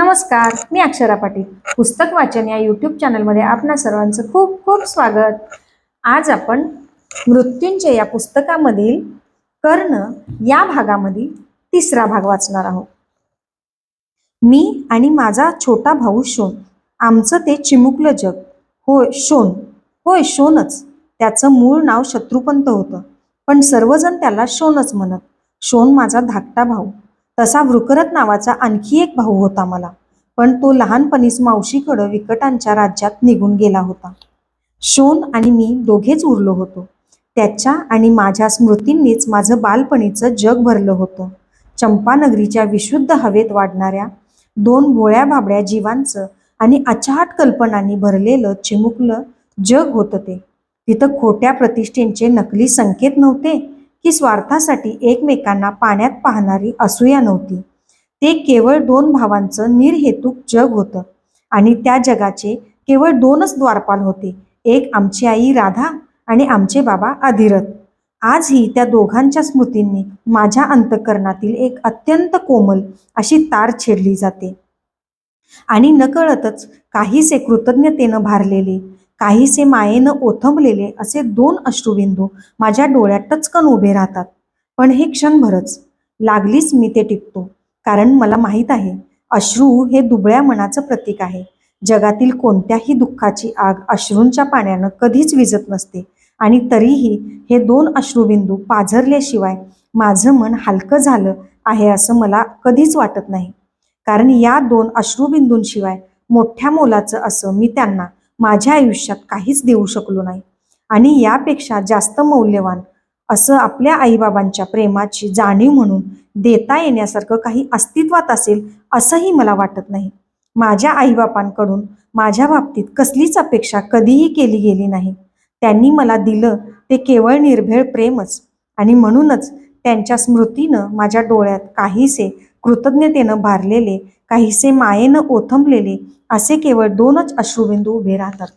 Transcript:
नमस्कार मी अक्षरा पाटील. पुस्तक वाचन या यूट्यूब चॅनलमध्ये आपणा सर्वांचं खूप खूप स्वागत. आज आपण मृत्यूंजय या पुस्तकामधील कर्ण या भागामधील तिसरा भाग वाचणार आहोत. मी आणि माझा छोटा भाऊ शोन आमचं ते चिमुकलं जग. होय शोन. होय शोनच. त्याचं मूळ नाव शत्रुपंत होतं. पण सर्वजण त्याला शोनच म्हणत. शोन माझा धाकटा भाऊ. तसा वृकरत नावाचा आणखी एक भाऊ होता मला. पण तो लहानपणीच मावशीकडं विकटांच्या राज्यात निघून गेला होता. शोन आणि मी दोघेच उरलो होतो. त्याच्या आणि माझ्या स्मृतींनीच माझं बालपणीचं जग भरलं होतं. चंपानगरीच्या विशुद्ध हवेत वाढणाऱ्या दोन भोळ्या भाबड्या जीवांचं आणि अचाट कल्पनांनी भरलेलं चिमुकलं जग होतं ते. तिथं खोट्या प्रतिष्ठेंचे नकली संकेत नव्हते. की स्वार्थासाठी एकमेकांना पाण्यात पाहणारी असूया नव्हती. ते केवळ दोन भावांचं निर्हेतुक जग होतं आणि त्या जगाचे केवळ दोनच द्वारपाल होते. एक आमची आई राधा आणि आमचे बाबा अधिरथ. आजही त्या दोघांच्या स्मृतींनी माझ्या अंतकरणातील एक अत्यंत कोमल अशी तार छेडली जाते. आणि नकळतच काहीसे कृतज्ञतेनं भारलेले काहीसे मायेनं ओथंबलेले असे दोन अश्रुबिंदू माझ्या डोळ्यात टचकन उभे राहतात. पण हे क्षणभरच. लागलीच मी ते टिपतो कारण मला माहीत आहे अश्रू हे दुबळ्या मनाचं प्रतीक आहे. जगातील कोणत्याही दुःखाची आग अश्रूंच्या पाण्यानं कधीच विजत नसते. आणि तरीही हे दोन अश्रुबिंदू पाझरल्याशिवाय माझं मन हलकं झालं आहे असं मला कधीच वाटत नाही. कारण या दोन अश्रुबिंदूंशिवाय मोठ्या मोलाचं असं मी त्यांना माझ्या आयुष्यात काहीच देऊ शकलो नाही. आणि यापेक्षा जास्त मौल्यवान असं आपल्या आईबाबांच्या प्रेमाची जाणीव म्हणून देता येण्यासारखं काही अस्तित्वात असेल असंही मला वाटत नाही. माझ्या आईबापांकडून माझ्या बाबतीत कसलीच अपेक्षा कधीही केली गेली नाही. त्यांनी मला दिलं ते केवळ निर्भेळ प्रेमच आणि म्हणूनच त्यांच्या स्मृतीनं माझ्या डोळ्यात काहीसे कृतज्ञतेनं भारलेले काहीसे मायेनं ओथंबलेले असे केवळ दोनच अश्रुबिंदू उभे राहतात.